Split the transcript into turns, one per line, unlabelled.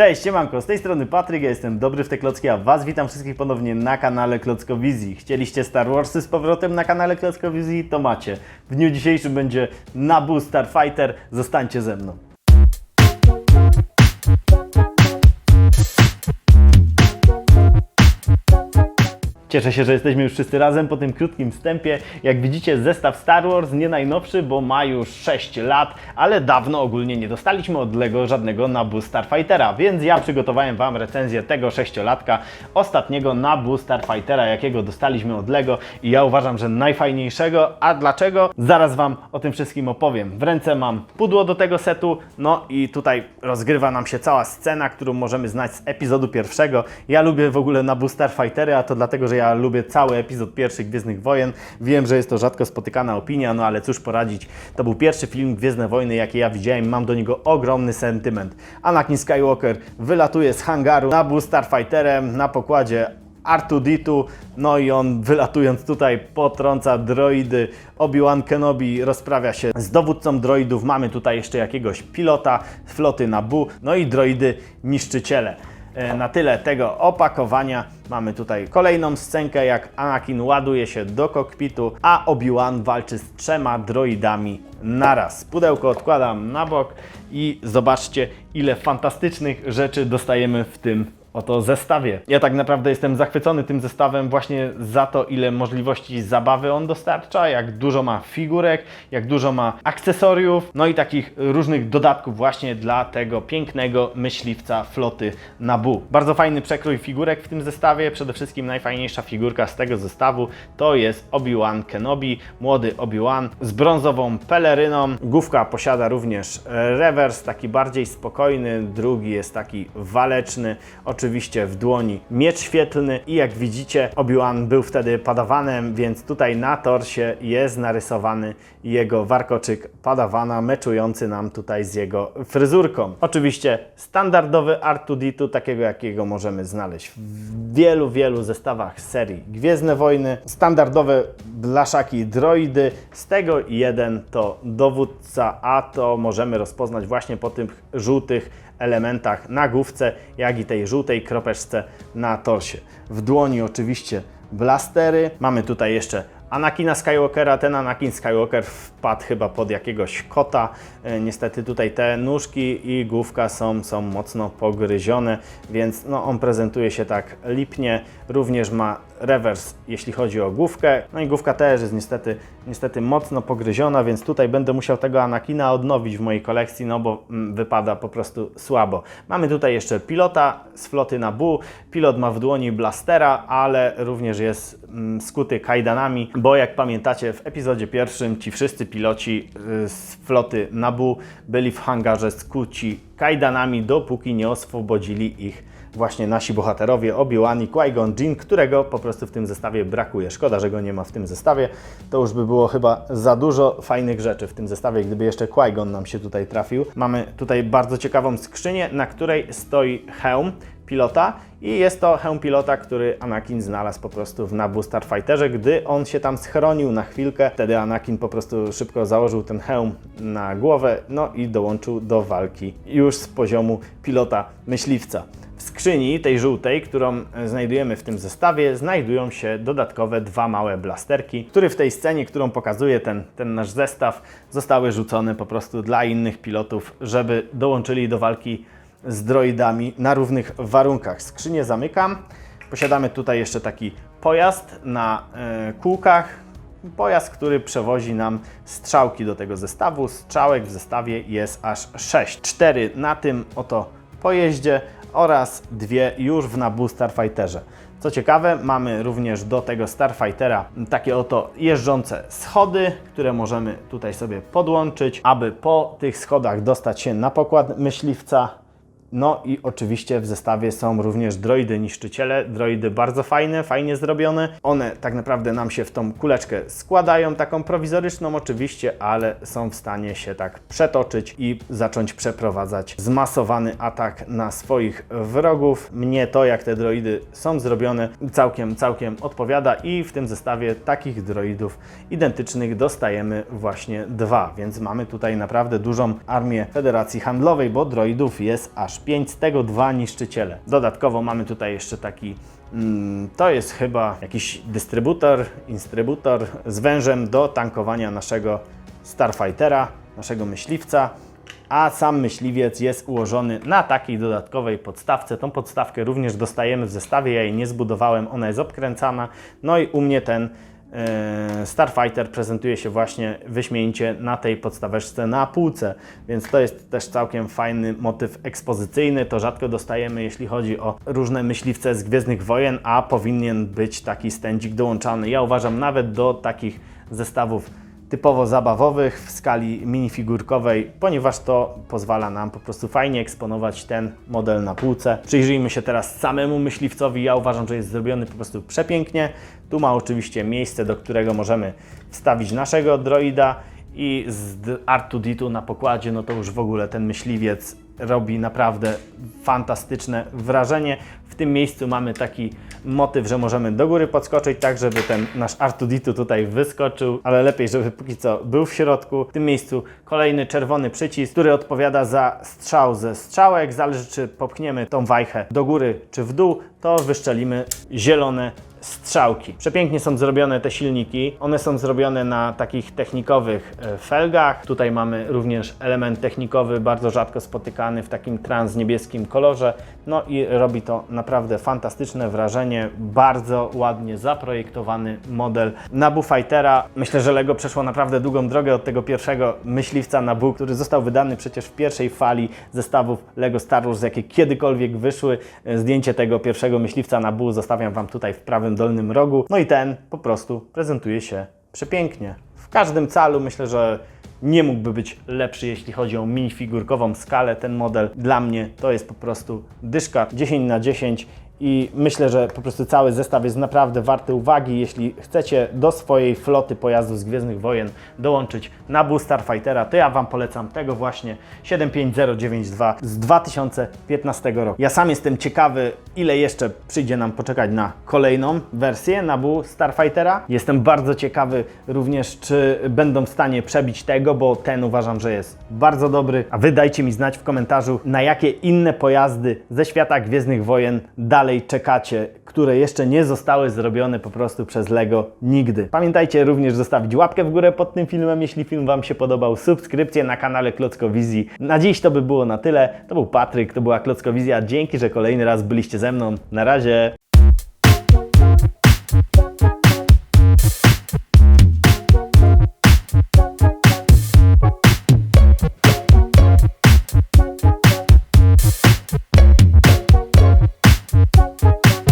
Cześć, siemanko, z tej strony Patryk, ja jestem Dobry w te klocki, a Was witam wszystkich ponownie na kanale Klockowizji. Chcieliście Star Warsy z powrotem na kanale Klockowizji? To macie. W dniu dzisiejszym będzie Naboo Starfighter, zostańcie ze mną. Cieszę się, że jesteśmy już wszyscy razem po tym krótkim wstępie. Jak widzicie, zestaw Star Wars nie najnowszy, bo ma już 6 lat, ale dawno ogólnie nie dostaliśmy od Lego żadnego Naboo Starfightera, więc ja przygotowałem Wam recenzję tego sześciolatka, ostatniego Naboo Starfightera, jakiego dostaliśmy od Lego i ja uważam, że najfajniejszego. A dlaczego? Zaraz Wam o tym wszystkim opowiem. W ręce mam pudło do tego setu, no i tutaj rozgrywa nam się cała scena, którą możemy znać z epizodu pierwszego. Ja lubię w ogóle Naboo Starfightery, a to dlatego, że ja lubię cały epizod pierwszych Gwiezdnych Wojen. Wiem, że jest to rzadko spotykana opinia, no ale cóż poradzić. To był pierwszy film Gwiezdne Wojny, jaki ja widziałem. Mam do niego ogromny sentyment. Anakin Skywalker wylatuje z hangaru Naboo Starfighterem na pokładzie R2D2, no i on wylatując tutaj potrąca droidy. Obi-Wan Kenobi rozprawia się z dowódcą droidów. Mamy tutaj jeszcze jakiegoś pilota floty Naboo, no i droidy niszczyciele. E, Na tyle tego opakowania. Mamy tutaj kolejną scenkę, jak Anakin ładuje się do kokpitu, a Obi-Wan walczy z trzema droidami naraz. Pudełko odkładam na bok i zobaczcie, ile fantastycznych rzeczy dostajemy w tym oto zestawie. Ja tak naprawdę jestem zachwycony tym zestawem właśnie za to, ile możliwości zabawy on dostarcza, jak dużo ma figurek, jak dużo ma akcesoriów, no i takich różnych dodatków właśnie dla tego pięknego myśliwca floty Naboo. Bardzo fajny przekrój figurek w tym zestawie, przede wszystkim najfajniejsza figurka z tego zestawu to jest Obi-Wan Kenobi, młody Obi-Wan z brązową peleryną. Główka posiada również rewers, taki bardziej spokojny, drugi jest taki waleczny, oczywiście w dłoni miecz świetlny i jak widzicie Obi-Wan był wtedy padawanem, więc tutaj na torsie jest narysowany jego warkoczyk padawana, meczujący nam tutaj z jego fryzurką. Oczywiście standardowy R2D2, takiego jakiego możemy znaleźć w wielu, wielu zestawach serii Gwiezdne Wojny. Standardowe blaszaki droidy, z tego jeden to dowódca, a to możemy rozpoznać właśnie po tych żółtych elementach na główce, jak i tej żółtej kropeczce na torsie. W dłoni oczywiście blastery. Mamy tutaj jeszcze Anakina Skywalkera. Ten Anakin Skywalker wpadł chyba pod jakiegoś kota. E, Niestety tutaj te nóżki i główka są, są mocno pogryzione, więc no, on prezentuje się tak lipnie. Również ma rewers, jeśli chodzi o główkę. No i główka też jest niestety, niestety mocno pogryziona, więc tutaj będę musiał tego Anakina odnowić w mojej kolekcji, no bo mm, wypada po prostu słabo. Mamy tutaj jeszcze pilota z floty Naboo. Pilot ma w dłoni blastera, ale również jest skuty kajdanami, bo jak pamiętacie w epizodzie pierwszym ci wszyscy piloci y, z floty Naboo byli w hangarze skuci kajdanami, dopóki nie oswobodzili ich właśnie nasi bohaterowie Obi-Wan i Qui-Gon Jinn, którego po prostu w tym zestawie brakuje. Szkoda, że go nie ma w tym zestawie. To już by było chyba za dużo fajnych rzeczy w tym zestawie, gdyby jeszcze Qui-Gon nam się tutaj trafił. Mamy tutaj bardzo ciekawą skrzynię, na której stoi hełm pilota i jest to hełm pilota, który Anakin znalazł po prostu w Naboo Starfighterze, gdy on się tam schronił na chwilkę. Wtedy Anakin po prostu szybko założył ten hełm na głowę, no i dołączył do walki już z poziomu pilota myśliwca. W skrzyni tej żółtej, którą znajdujemy w tym zestawie, znajdują się dodatkowe dwa małe blasterki, które w tej scenie, którą pokazuje ten, ten nasz zestaw, zostały rzucone po prostu dla innych pilotów, żeby dołączyli do walki z droidami na równych warunkach. Skrzynię zamykam. Posiadamy tutaj jeszcze taki pojazd na e, kółkach. Pojazd, który przewozi nam strzałki do tego zestawu. Strzałek w zestawie jest aż 6. 4 na tym oto pojeździe oraz dwie już w Naboo Starfighterze. Co ciekawe, mamy również do tego Starfightera takie oto jeżdżące schody, które możemy tutaj sobie podłączyć, aby po tych schodach dostać się na pokład myśliwca. No i oczywiście w zestawie są również droidy niszczyciele, droidy bardzo fajne, fajnie zrobione. One tak naprawdę nam się w tą kuleczkę składają, taką prowizoryczną oczywiście, ale są w stanie się tak przetoczyć i zacząć przeprowadzać zmasowany atak na swoich wrogów. Mnie to, jak te droidy są zrobione, całkiem, całkiem odpowiada i w tym zestawie takich droidów identycznych dostajemy właśnie dwa, więc mamy tutaj naprawdę dużą armię Federacji Handlowej, bo droidów jest aż 5, z tego dwa niszczyciele. Dodatkowo mamy tutaj jeszcze taki, mm, to jest chyba jakiś dystrybutor, instrybutor z wężem do tankowania naszego Starfightera, naszego myśliwca a sam myśliwiec jest ułożony na takiej dodatkowej podstawce. Tą podstawkę również dostajemy w zestawie, ja jej nie zbudowałem, ona jest obkręcana. No i u mnie ten Starfighter prezentuje się właśnie wyśmienicie na tej podstaweczce na półce, więc to jest też całkiem fajny motyw ekspozycyjny. To rzadko dostajemy, jeśli chodzi o różne myśliwce z Gwiezdnych Wojen, a powinien być taki stędzik dołączany. Ja uważam nawet do takich zestawów typowo zabawowych w skali minifigurkowej, ponieważ to pozwala nam po prostu fajnie eksponować ten model na półce. Przyjrzyjmy się teraz samemu myśliwcowi. Ja uważam, że jest zrobiony po prostu przepięknie. Tu ma oczywiście miejsce, do którego możemy wstawić naszego droida i z R2D2 na pokładzie, no to już w ogóle ten myśliwiec robi naprawdę fantastyczne wrażenie. W tym miejscu mamy taki motyw, że możemy do góry podskoczyć, tak żeby ten nasz R2D2 tutaj wyskoczył, ale lepiej, żeby póki co był w środku. W tym miejscu kolejny czerwony przycisk, który odpowiada za strzał ze strzałek. Zależy, czy popchniemy tą wajchę do góry czy w dół, to wyszczelimy zielone strzałki. Przepięknie są zrobione te silniki. One są zrobione na takich technikowych e, felgach. Tutaj mamy również element technikowy, bardzo rzadko spotykany w takim transniebieskim kolorze. No i robi to naprawdę fantastyczne wrażenie. Bardzo ładnie zaprojektowany model Nabu Fightera. Myślę, że Lego przeszło naprawdę długą drogę od tego pierwszego myśliwca Nabu, który został wydany przecież w pierwszej fali zestawów Lego Star Wars, jakie kiedykolwiek wyszły. E, Zdjęcie tego pierwszego myśliwca Nabu zostawiam Wam tutaj w prawym dolnym rogu. No i ten po prostu prezentuje się przepięknie. W każdym calu myślę, że nie mógłby być lepszy, jeśli chodzi o minifigurkową skalę. Ten model dla mnie to jest po prostu dyszka 10 na 10 i myślę, że po prostu cały zestaw jest naprawdę warty uwagi. Jeśli chcecie do swojej floty pojazdów z Gwiezdnych Wojen dołączyć Nabu Starfightera, to ja Wam polecam tego właśnie 75092 z 2015 roku. Ja sam jestem ciekawy, ile jeszcze przyjdzie nam poczekać na kolejną wersję Nabu Starfightera. Jestem bardzo ciekawy również, czy będą w stanie przebić tego, bo ten uważam, że jest bardzo dobry. A Wy dajcie mi znać w komentarzu, na jakie inne pojazdy ze świata Gwiezdnych Wojen dalej czekacie, które jeszcze nie zostały zrobione po prostu przez Lego nigdy. Pamiętajcie również zostawić łapkę w górę pod tym filmem, jeśli film Wam się podobał, subskrypcję na kanale Klockowizji. Na dziś to by było na tyle. To był Patryk, to była Klockowizja. Dzięki, że kolejny raz byliście ze mną. Na razie.